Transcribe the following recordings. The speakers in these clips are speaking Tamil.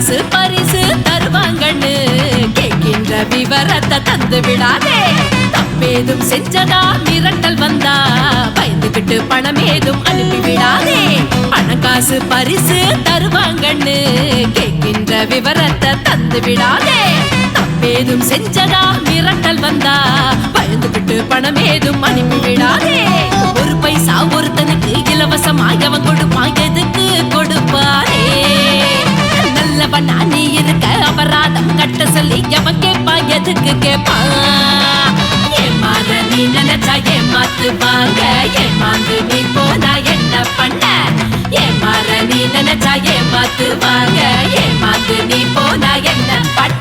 காசு பரிசு தருவாங்கன்னு கேட்கின்ற விவரத்தை தந்து விடாதே. தப்பேதும் செஞ்சதா மிரட்டல் வந்தா பயந்துகிட்டு பணம் ஏதும் அனுப்பி விடாதே. பண காசு பரிசு தருவாங்கன்னு கேட்கின்ற விவரத்தை தந்து விடாதே. தப்பேதும் செஞ்சதா மிரட்டல் வந்தா பயந்துகிட்டு பணம் ஏதும் அனுப்பி நீ அபராதம் கட்ட சொல்லி எவன் கேப்பா? எதுக்கு கேட்பான் ஏமாற நீ நினைச்சா ஏமாத்துவாங்க ஏமாந்து நீ போனா என்ன பண்ண? ஏமாற நீ நினைச்சா ஏமாத்துவாங்க ஏமாந்து நீ போனா என்ன பண்ண?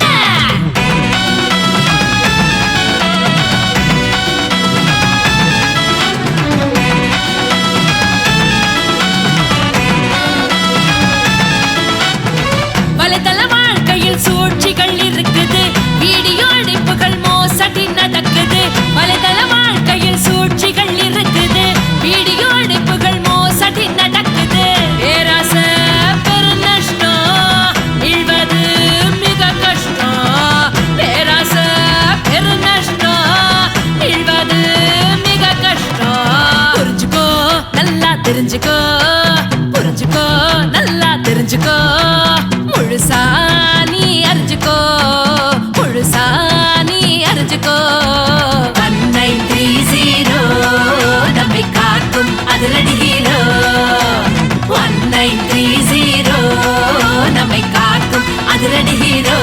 நல்லா தெரிஞ்சுக்கோ முழுசா நீ அறிஞ்சுக்கோ முழுசா நீ அறிஞ்சுக்கோ ஒன் நைன் த்ரீ ஜீரோ நம்மை காக்கும் அதிரடி hero. One nine three zero நம்மை காக்கும் அதிரடி ஹீரோ.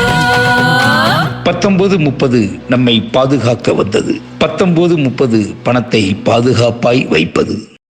பத்தொன்பது முப்பது நம்மை பாதுகாக்க வந்தது. பத்தொன்பது முப்பது பணத்தை பாதுகாப்பாய் வைப்பது.